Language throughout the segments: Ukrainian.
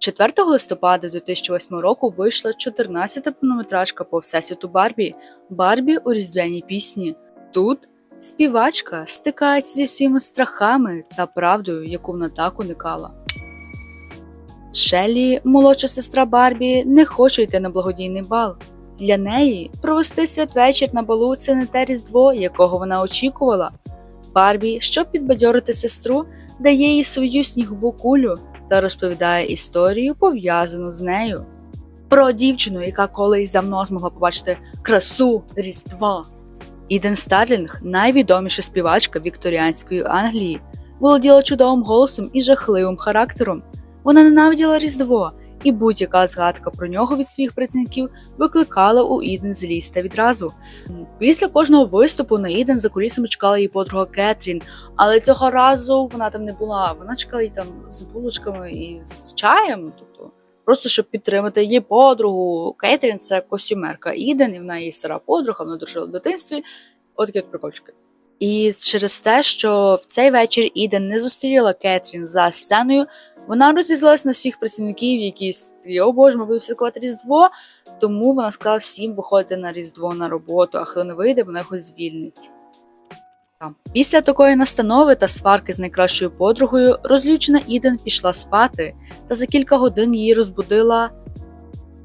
4 листопада 2008 року вийшла 14-та повнометражка по всесвіту Барбі Барбі у різдвяній пісні. Тут співачка стикається зі своїми страхами та правдою, яку вона так уникала. Шеллі, молодша сестра Барбі, не хоче йти на благодійний бал. Для неї провести святвечір на балу це не те різдво, якого вона очікувала. Барбі, щоб підбадьорити сестру, дає їй свою снігову кулю та розповідає історію, пов'язану з нею. Про дівчину, яка колись давно змогла побачити красу Різдва. Іден Старлінг найвідоміша співачка вікторіанської Англії, володіла чудовим голосом і жахливим характером. Вона ненавиділа Різдво, і будь-яка згадка про нього від своїх працівників викликала у Іден злість та відразу. Після кожного виступу на Іден за кулісами чекала її подруга Кетрін, але цього разу вона там не була. Вона чекала її там з булочками і з чаєм. Тобто, просто щоб підтримати її подругу. Кетрін це костюмерка Іден, і вона її стара подруга, вона дружила в дитинстві. От прикольчики. І через те, що в цей вечір Іден не зустріла Кетрін за сценою, вона розізлилась на всіх працівників, які о боже, ми будемо святкувати Різдво. Тому вона сказала всім виходити на Різдво на роботу, а хто не вийде, вона його звільнить. Після такої настанови та сварки з найкращою подругою розлючена Іден пішла спати, та за кілька годин її розбудила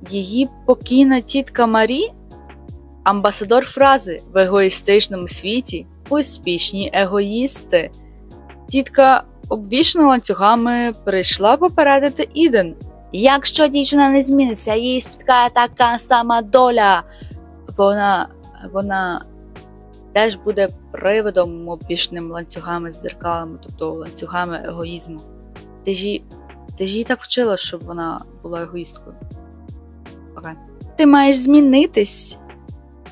її покійна тітка Марі, амбасадор фрази в егоїстичному світі успішні егоїсти. Тітка, обвішана ланцюгами, прийшла попередити Іден. Якщо дівчина не зміниться, її спіткає така сама доля. Вона вона теж буде приводом обвішеним ланцюгами з дзеркалами, тобто ланцюгами егоїзму. Ти ж ти ж її так вчила, щоб вона була егоїсткою. Окей. Ти маєш змінитись.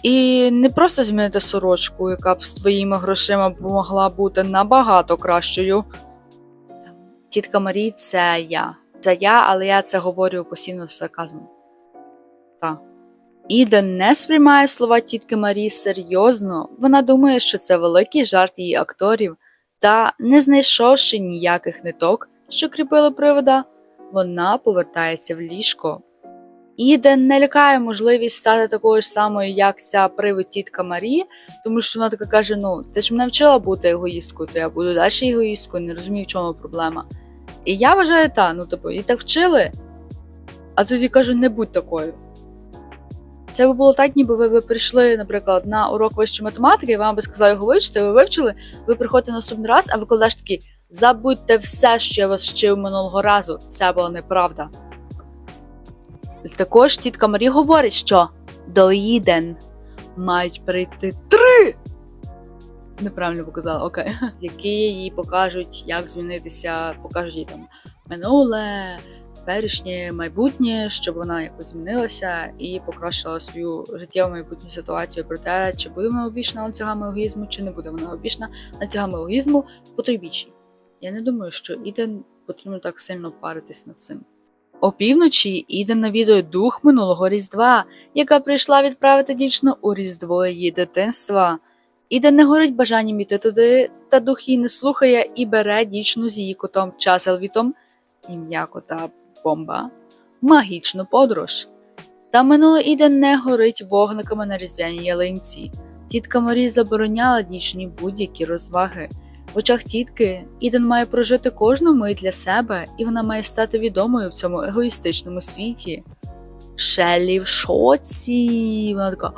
І не просто змінити сорочку, яка б з твоїми грошима могла бути набагато кращою. Тітка Марі це я. Це я, але я це говорю постійно з сарказмом. Так. Іден не сприймає слова тітки Марі серйозно, вона думає, що це великий жарт її акторів, та, не знайшовши ніяких ниток, що кріпили привода, вона повертається в ліжко. Іден не лякає можливість стати такою ж самою, як ця привид тітка Марі, тому що вона така каже: ну, ти ж мене вчила бути егоїсткою, то я буду далі егоїсткою, не розумію, в чому проблема. І я вважаю, та, ну типу, і так вчили, а тоді кажу, не будь такою. Це би було так, ніби ви б прийшли, наприклад, на урок вищої математики, і вам би сказали його вивчити, ви вивчили, ви приходите наступний раз, а викладач такий: забудьте все, що я вас вчив минулого разу. Це була неправда. Також тітка Марі говорить, що до Іден мають прийти три. Неправильно показала, окей. Які їй покажуть, як змінитися, покажуть їй там минуле, теперішнє, майбутнє, щоб вона якось змінилася і покращила свою життєву майбутню ситуацію про те, чи буде вона обвішана ланцюгами егоїзму, чи не буде вона обвішана ланцюгами егоїзму по той бічі. Я не думаю, що Іден потрібно так сильно паритись над цим. Опівночі Іден навідує дух минулого Різдва, яка прийшла відправити дівчину у Різдво її дитинства. Іден не горить бажанням іти туди, та дух її не слухає і бере дівчину з її котом Часелвітом, ім'я кота Бомба, магічну подорож. Та минуле Іден не горить вогниками на різдвяній ялинці. Тітка Марі забороняла дівчині будь-які розваги. В очах тітки Іден має прожити кожну мить для себе, і вона має стати відомою в цьому егоїстичному світі. Шеллі в шоці. Вона така.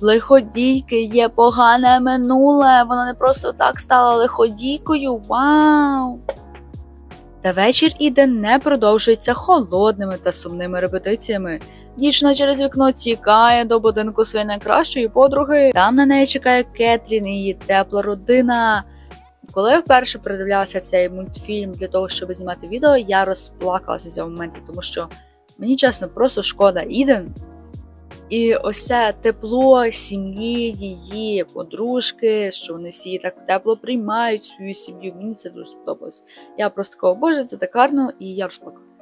Лиходійки є погане минуле. Вона не просто так стала лиходійкою. Вау! Та вечір Іден не продовжується холодними та сумними репетиціями. Дівчина через вікно тікає до будинку своєї найкращої подруги. Там на неї чекає Кетрін і її тепла родина. Коли я вперше передивлялася цей мультфільм для того, щоб знімати відео, я розплакалася в цьому моменті, тому що мені чесно, просто шкода Іден. І ось це тепло сім'ї, її подружки, що вони всі так тепло приймають свою сім'ю. Мені це дуже сподобалось. Я просто така, боже, це так гарно, і я розплакалася.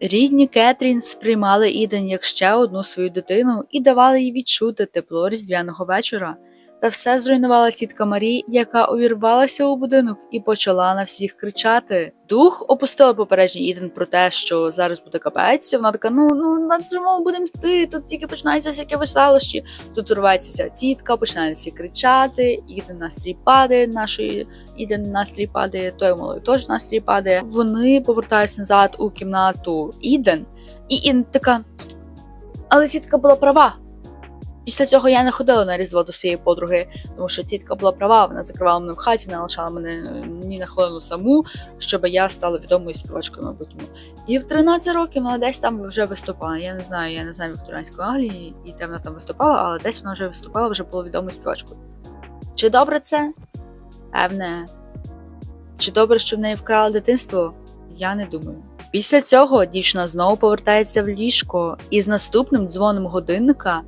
Рідні Кетрін сприймали Іден як ще одну свою дитину і давали їй відчути тепло різдвяного вечора. Та все зруйнувала тітка Марі, яка увірвалася у будинок і почала на всіх кричати. Дух опустила попередження Іден про те, що зараз буде капець. Вона така: ну ну на чому будемо йти? Тут тільки починаються всякі веселощі. Тут урвається ця тітка, починають всі кричати. Іден настрій падає. Нашої Іден настрій падає, той малий теж настрій падає. Вони повертаються назад у кімнату Іден, і Іден така. Але тітка була права. Після цього я не ходила на різдво до своєї подруги, тому що тітка була права, вона закривала мене в хаті, вона лишала мене е, ні на хвилину саму, щоб я стала відомою співачкою майбутньому. І в 13 років вона десь там вже виступала. Я не знаю, я не знаю Вікторіанської Англії, і де вона там виступала, але десь вона вже виступала, вже була відомою співачкою. Чи добре це? Певне. Чи добре, що в неї вкрали дитинство? Я не думаю. Після цього дівчина знову повертається в ліжко, і з наступним дзвоном годинника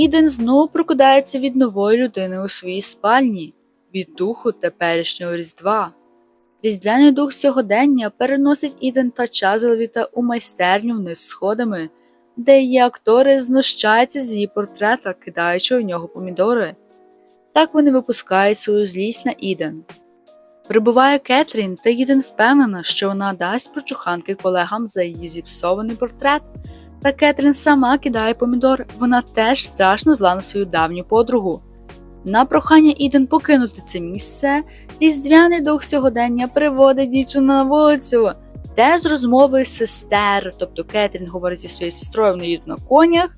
Іден знову прокидається від нової людини у своїй спальні, від духу теперішнього Різдва. Різдвяний дух сьогодення переносить Іден та Чазелвіта у майстерню вниз сходами, де її актори знущаються з її портрета, кидаючи у нього помідори. Так вони випускають свою злість на Іден. Прибуває Кетрін, та Іден впевнена, що вона дасть прочуханки колегам за її зіпсований портрет. Та Кетрін сама кидає помідор, вона теж страшно зла на свою давню подругу. На прохання Іден покинути це місце, різдвяний дух сьогодення приводить дівчину на вулицю, де з розмовою сестер, тобто Кетрін говорить зі своєю сестрою, вони їдуть на конях.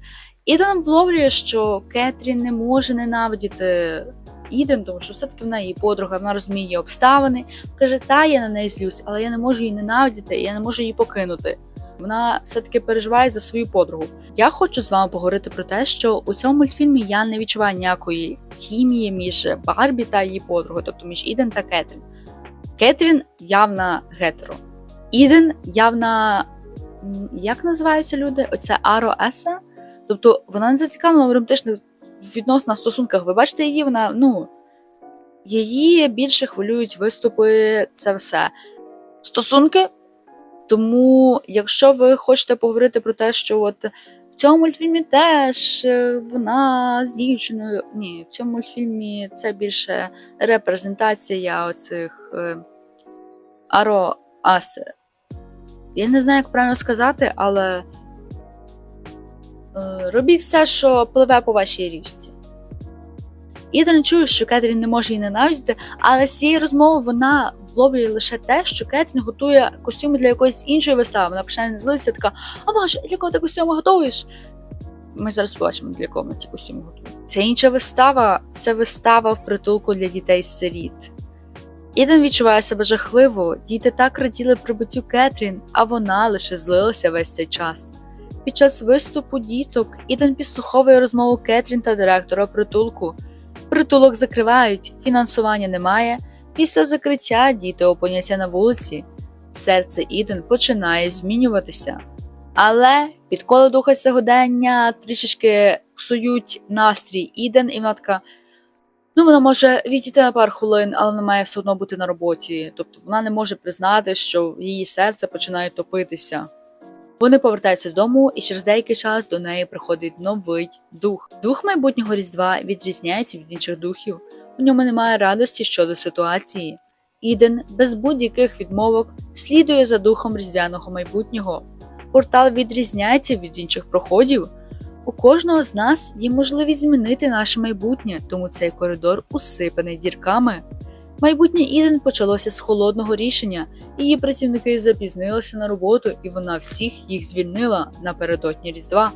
Іден вловлює, що Кетрін не може ненавидіти Іден, тому що все-таки вона її подруга, вона розуміє обставини. Каже, та я на неї злюсь, але я не можу її ненавидіти, я не можу її покинути вона все-таки переживає за свою подругу. Я хочу з вами поговорити про те, що у цьому мультфільмі я не відчуваю ніякої хімії між Барбі та її подругою, тобто між Іден та Кетрін. Кетрін явна гетеро. Іден явна. Як називаються люди? Оце Аро Еса? Тобто вона не зацікавлена в романтичних відносинах стосунках. Ви бачите її, вона, ну. Її більше хвилюють виступи, це все. Стосунки тому, якщо ви хочете поговорити про те, що от в цьому мультфільмі теж е, вона з дівчиною. Ні, в цьому мультфільмі це більше репрезентація оцих е, аро асе. Я не знаю, як правильно сказати, але е, робіть все, що пливе по вашій річці. Іден чує, що Кетрін не може її ненавидіти, але з цієї розмови вона вловлює лише те, що Кетрін готує костюми для якоїсь іншої вистави. Вона починає злитися, така: А боже, для кого ти костюми готуєш? Ми зараз побачимо, для кого ми ті костюми готуємо. Ця інша вистава це вистава в притулку для дітей-сиріт. Іден відчуває себе жахливо, діти так раділи прибуттю Кетрін, а вона лише злилася весь цей час. Під час виступу діток Іден підслуховує розмову Кетрін та директора притулку. Притулок закривають, фінансування немає. Після закриття діти опиняться на вулиці. Серце Іден починає змінюватися. Але підколи духа сьогодення трішечки псують настрій Іден, і вона така. Ну, вона може відійти на пару хвилин, але вона має все одно бути на роботі. Тобто вона не може признати, що її серце починає топитися. Вони повертаються додому, і через деякий час до неї приходить новий дух. Дух майбутнього різдва відрізняється від інших духів. У ньому немає радості щодо ситуації. Іден без будь-яких відмовок слідує за духом різдвяного майбутнього. Портал відрізняється від інших проходів. У кожного з нас є можливість змінити наше майбутнє, тому цей коридор усипаний дірками. Майбутнє Іден почалося з холодного рішення, її працівники запізнилися на роботу, і вона всіх їх звільнила напередодні Різдва.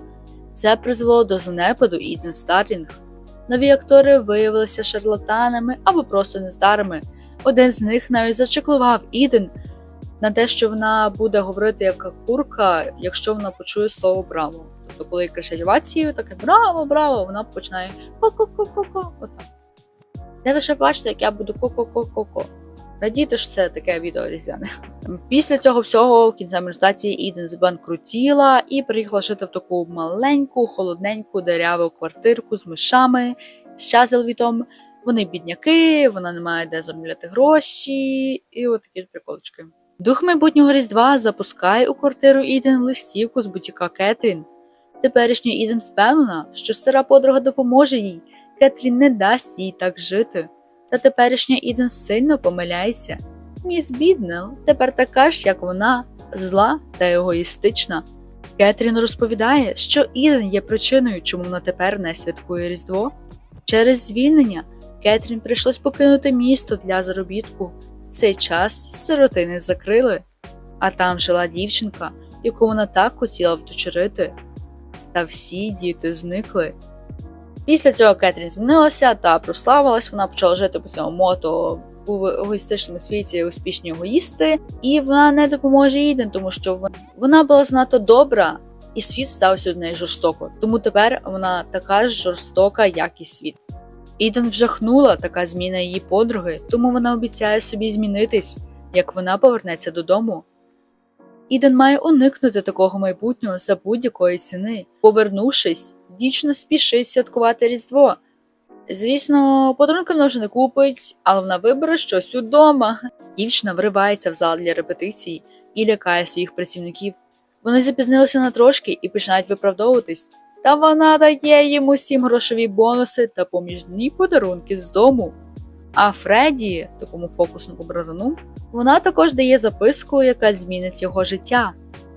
Це призвело до занепаду Іден Старлінг. Нові актори виявилися шарлатанами або просто нездарими. Один з них навіть зачеклував Іден на те, що вона буде говорити як курка, якщо вона почує слово браво. Тобто, коли кричать овацію, таке браво, браво, вона починає ко-ко-ко-ко-ко. Де ви ще бачите, як я буду ко-ко-ко-ко-ко. Радійте ж це таке відео різдвяне. Після цього всього в кінцевій результаті Іден збанкрутіла і приїхала жити в таку маленьку, холодненьку, деряву квартирку з мишами, з Чазелвітом. Вони бідняки, вона не має де заробляти гроші, і от такі приколочки. Дух майбутнього Різдва запускає у квартиру Іден листівку з бутіка Кетрін. Теперішня Іден впевнена, що стара подруга допоможе їй, Кетрін не дасть їй так жити. Та теперішня Іден сильно помиляється. Міс Біднел тепер така ж, як вона, зла та егоїстична. Кетрін розповідає, що Іден є причиною, чому вона тепер не святкує Різдво. Через звільнення Кетрін прийшлось покинути місто для заробітку. В цей час сиротини закрили, а там жила дівчинка, яку вона так хотіла вдочерити. Та всі діти зникли. Після цього Кетрін змінилася та прославилась, вона почала жити по цьому мото в егоїстичному світі успішні егоїсти, і вона не допоможе Іден, тому що вона була знато добра, і світ стався до неї жорстоко. Тому тепер вона така ж жорстока, як і світ. Іден вжахнула така зміна її подруги, тому вона обіцяє собі змінитись, як вона повернеться додому. Іден має уникнути такого майбутнього за будь-якої ціни. Повернувшись, дівчина спішить святкувати Різдво. Звісно, подарунки вона вже не купить, але вона вибере щось удома. Дівчина вривається в зал для репетицій і лякає своїх працівників. Вони запізнилися на трошки і починають виправдовуватись. Та вона дає їм усім грошові бонуси та поміжні подарунки з дому. А Фредді, такому фокуснику бразану, вона також дає записку, яка змінить його життя.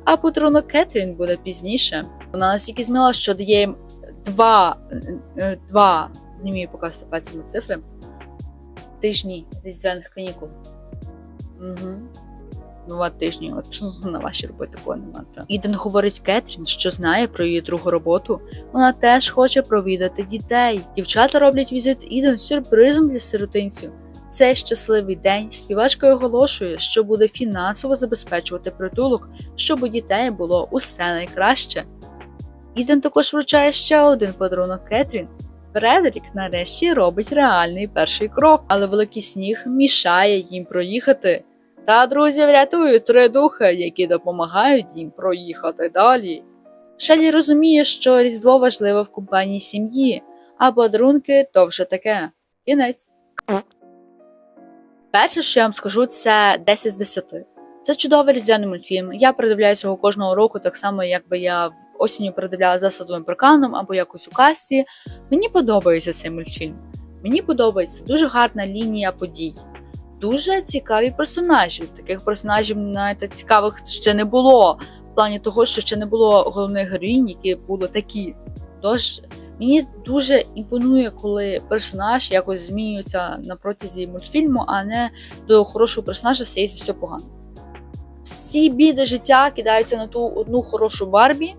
А подарунок Кетрін буде пізніше. Вона настільки зміла, що дає їм два, е, два не вмію показати пальцями цифри. Тижні різдвяних канікул. Угу. Два тижні, от на вашій роботі такого нема. та. Іден говорить Кетрін, що знає про її другу роботу. Вона теж хоче провідати дітей. Дівчата роблять візит Іден сюрпризом для сиротинців. Цей щасливий день співачка оголошує, що буде фінансово забезпечувати притулок, щоб у дітей було усе найкраще. Іден також вручає ще один подарунок Кетрін. Фредерік нарешті робить реальний перший крок, але великий сніг мішає їм проїхати. Та друзі врятують три духи, які допомагають їм проїхати далі. Шелі розуміє, що Різдво важливе в компанії сім'ї, а подарунки то вже таке. Кінець. Перше, що я вам скажу, це 10 з 10. Це чудовий різдвяний мультфільм. Я передивляюся його кожного року, так само, якби я осінню передивляла за садовим парканом або якось у касті. Мені подобається цей мультфільм. Мені подобається дуже гарна лінія подій. Дуже цікаві персонажі. Таких персонажів навіть цікавих ще не було. В плані того, що ще не було головних героїнь, які були такі. Тож мені дуже імпонує, коли персонаж якось змінюється на протязі мультфільму, а не до хорошого персонажа стається все погано. Всі біди життя кидаються на ту одну хорошу Барбі.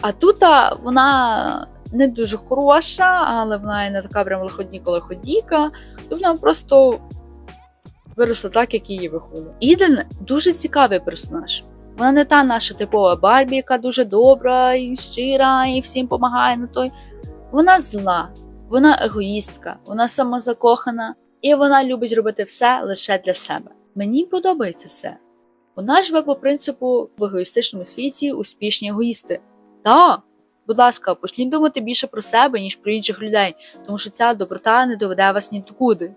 А тут вона не дуже хороша, але вона і не така прям лиходніка лиходійка, то вона просто виросла так, як її виходить. Іден дуже цікавий персонаж. Вона не та наша типова Барбі, яка дуже добра і щира, і всім допомагає на той. Вона зла, вона егоїстка, вона самозакохана, і вона любить робити все лише для себе. Мені подобається це. Вона живе по принципу в егоїстичному світі успішні егоїсти. Та, будь ласка, почніть думати більше про себе, ніж про інших людей, тому що ця доброта не доведе вас нікуди.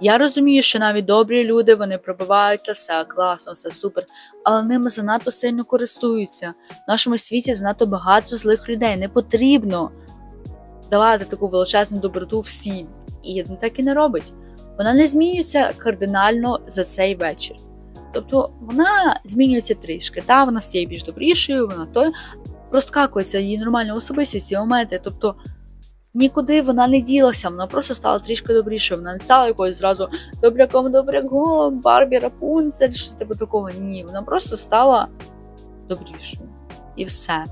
Я розумію, що навіть добрі люди вони пробиваються, все класно, все супер, але ними занадто сильно користуються. В нашому світі занадто багато злих людей. Не потрібно давати таку величезну доброту всім. І так і не робить. Вона не змінюється кардинально за цей вечір. Тобто вона змінюється трішки. Та вона стає більш добрішою, вона той розкакується її нормальна особистість ці моменти. Тобто нікуди вона не ділася, вона просто стала трішки добрішою. Вона не стала якоюсь зразу добряком, добряком, Барбі, Рапунцель, щось типу такого. Ні, вона просто стала добрішою. І все.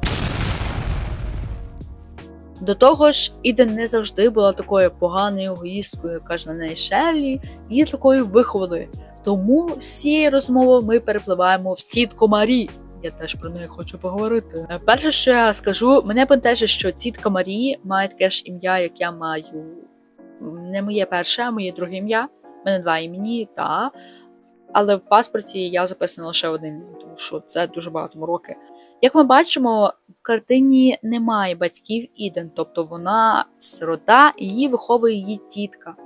До того ж, Іден не завжди була такою поганою егоїсткою, як каже на неї Шерлі, її такою виховали. Тому з цієї розмови ми перепливаємо в тітку Марі. Я теж про неї хочу поговорити. Е, Перше, що я скажу, мене бентежить, що тітка Марі має таке ж ім'я, як я маю. Не моє перше, а моє друге ім'я. У мене два імені, та. Але в паспорті я записана лише одне ім'я, тому що це дуже багато роки. Як ми бачимо, в картині немає батьків Іден, тобто вона сирота і її виховує її тітка.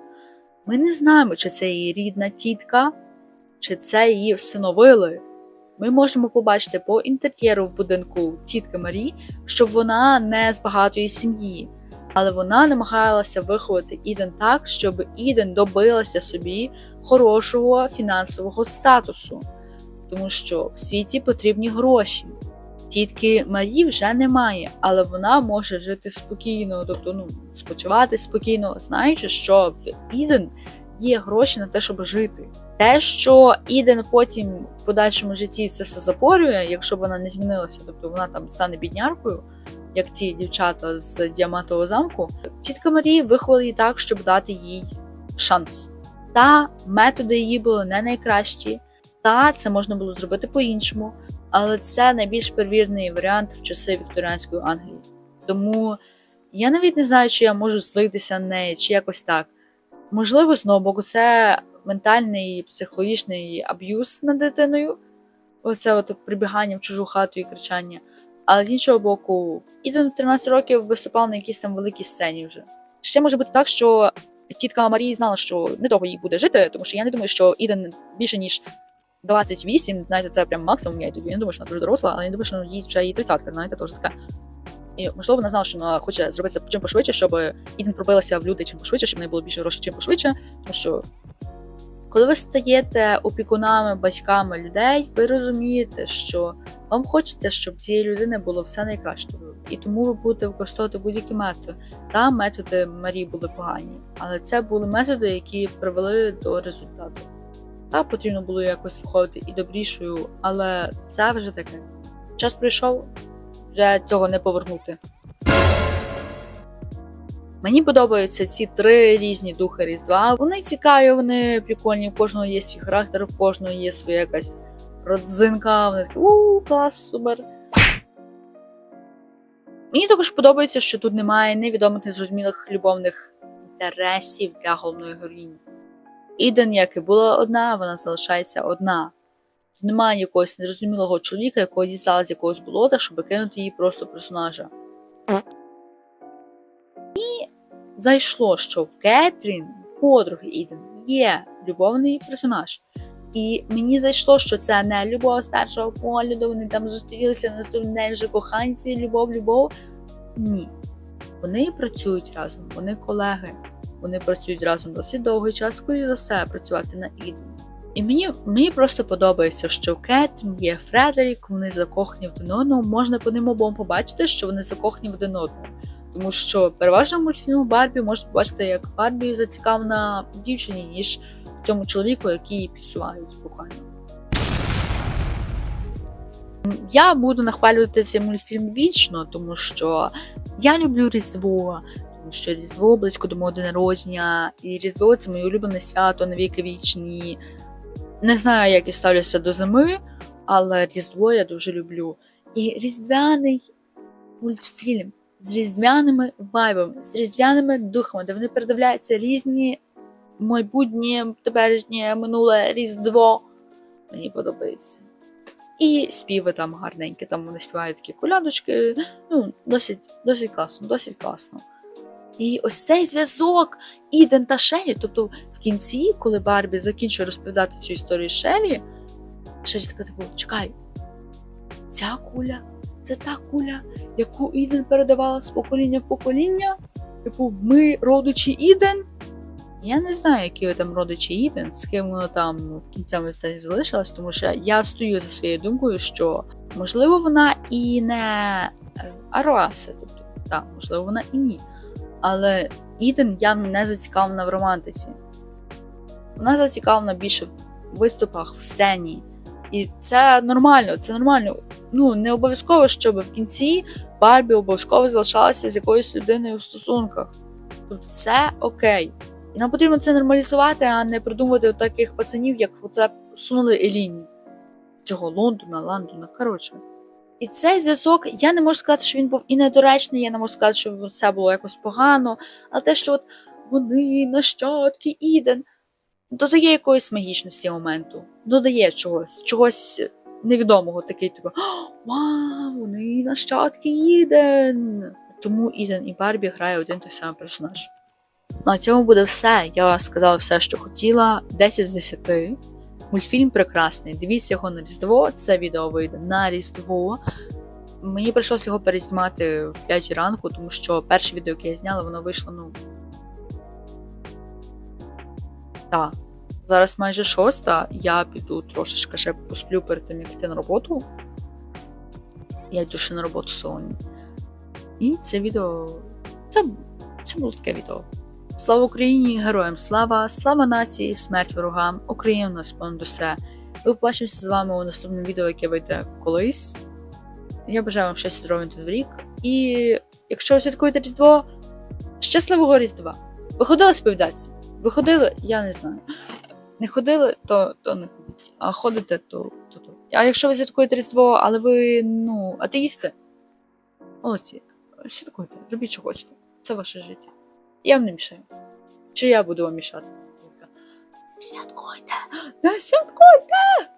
Ми не знаємо, чи це її рідна тітка, чи це її всиновили. Ми можемо побачити по інтер'єру в будинку тітки Марі, що вона не з багатої сім'ї. Але вона намагалася виховати Іден так, щоб Іден добилася собі хорошого фінансового статусу, тому що в світі потрібні гроші. Тітки Марії вже немає, але вона може жити спокійно, тобто ну, спочивати спокійно, знаючи, що в Іден є гроші на те, щоб жити. Те, що Іден потім в подальшому житті це все запорює, якщо б вона не змінилася, тобто вона там стане бідняркою, як ці дівчата з діамантового замку, тітка Марії виховала її так, щоб дати їй шанс. Та методи її були не найкращі, та це можна було зробити по-іншому, але це найбільш перевірений варіант в часи Вікторіанської Англії. Тому я навіть не знаю, чи я можу злитися на неї, чи якось так. Можливо, знову боку, це ментальний психологічний аб'юз над дитиною, оце от прибігання в чужу хату і кричання. Але з іншого боку, Іден в 13 років виступав на якійсь там великій сцені вже. Ще може бути так, що тітка Марії знала, що недовго їй буде жити, тому що я не думаю, що Іден більше ніж 28, знаєте, це прям максимум. Я тоді не думаю, що вона дуже доросла, але я не думаю, що їй вже їй 30, знаєте, теж така. І можливо, вона знала, що вона хоче зробити це чим пошвидше, щоб Іден пробилася в люди чим пошвидше, щоб в неї було більше грошей чим пошвидше. Тому що коли ви стаєте опікунами, батьками людей, ви розумієте, що вам хочеться, щоб цієї людини було все найкраще. І тому ви будете використовувати будь-які методи. Та методи Марії були погані, але це були методи, які привели до результату. Та потрібно було якось виходити і добрішою, але це вже таке. Час прийшов, вже цього не повернути. Мені подобаються ці три різні духи Різдва. Вони цікаві, вони прикольні, у кожного є свій характер, у кожного є своя якась родзинка. Вони такі у клас, супер. Мені також подобається, що тут немає невідомих незрозумілих любовних інтересів для головної героїні. Іден, як і була одна, вона залишається одна. Тут немає якогось незрозумілого чоловіка, якого дістала з якогось болота, щоб кинути її просто персонажа. Зайшло, що в Кетрін, подруги Іден, є любовний персонаж. І мені зайшло, що це не любов з першого погляду, вони там зустрілися на наступний день вже коханці, любов, любов. Ні. Вони працюють разом, вони колеги, вони працюють разом досить довгий час, скоріш за все, працювати на Іден. І мені мені просто подобається, що Кетрін є Фредерік, вони закохані в один одного. Можна по ним обом побачити, що вони закохані в один одного. Тому що переважно мультфільму Барбі можна побачити, як Барбі зацікавлена дівчині, ніж цьому чоловіку, який її підсувають буквально. Я буду нахвалювати цей мультфільм вічно, тому що я люблю Різдво, тому що Різдво близько до мого народження, і Різдво це моє улюблене свято на віки вічні. Не знаю, як я ставлюся до зими, але Різдво я дуже люблю. І різдвяний мультфільм з різдвяними вайбами, з різдвяними духами, де вони передивляються різні майбутнє, теперішнє, минуле Різдво. Мені подобається. І співи там гарненькі, там вони співають такі колядочки. Ну, досить, досить класно, досить класно. І ось цей зв'язок Іден та Шелі, тобто в кінці, коли Барбі закінчує розповідати цю історію Шелі, Шелі така типу, чекай, ця куля це та куля, яку Іден передавала з покоління в покоління. Типу, ми родичі Іден. Я не знаю, які ви там родичі Іден, з ким воно там в кінцевому це залишилось, тому що я стою за своєю думкою, що можливо вона і не е, Аруаси, тобто, так, можливо, вона і ні. Але Іден явно не зацікавлена в романтиці. Вона зацікавлена більше в виступах, в сцені. І це нормально, це нормально. Ну, не обов'язково, щоб в кінці Барбі обов'язково залишалася з якоюсь людиною в стосунках. Тобто це окей. І нам потрібно це нормалізувати, а не придумувати таких пацанів, як оце сунули Еліні. Цього Лондона, Лондона, коротше. І цей зв'язок, я не можу сказати, що він був і недоречний, я не можу сказати, що це було якось погано, але те, що от вони нащадки Іден, додає якоїсь магічності моменту, додає чогось, чогось невідомого, такий типу, вау, вони нащадки Іден. Тому Іден і Барбі грає один той самий персонаж. На цьому буде все. Я сказала все, що хотіла. 10 з 10. Мультфільм прекрасний. Дивіться його на Різдво. Це відео вийде на Різдво. Мені прийшлося його перезнімати в 5 ранку, тому що перше відео, яке я зняла, воно вийшло, ну. Так. Зараз майже шоста. Я піду трошечки ще посплю перед тим, як йти на роботу. Я йду ще на роботу сьогодні. І це відео. Це, це було таке відео. Слава Україні, героям слава, слава нації, смерть ворогам, Україна нас понад усе. Ми побачимося з вами у наступному відео, яке вийде колись. Я бажаю вам щастя здоров'я на новий рік. І якщо ви святкуєте Різдво, щасливого Різдва! Ви ходили сповідатися? Ви ходили? Я не знаю. Не ходили, то, то не ходіть. А ходите, то, то, то. А якщо ви святкуєте Різдво, але ви, ну, атеїсти, молодці. Святкуйте, робіть, що хочете. Це ваше життя. Я вам не мішаю. Чи я буду вам мішати? Святкуйте! Не святкуйте!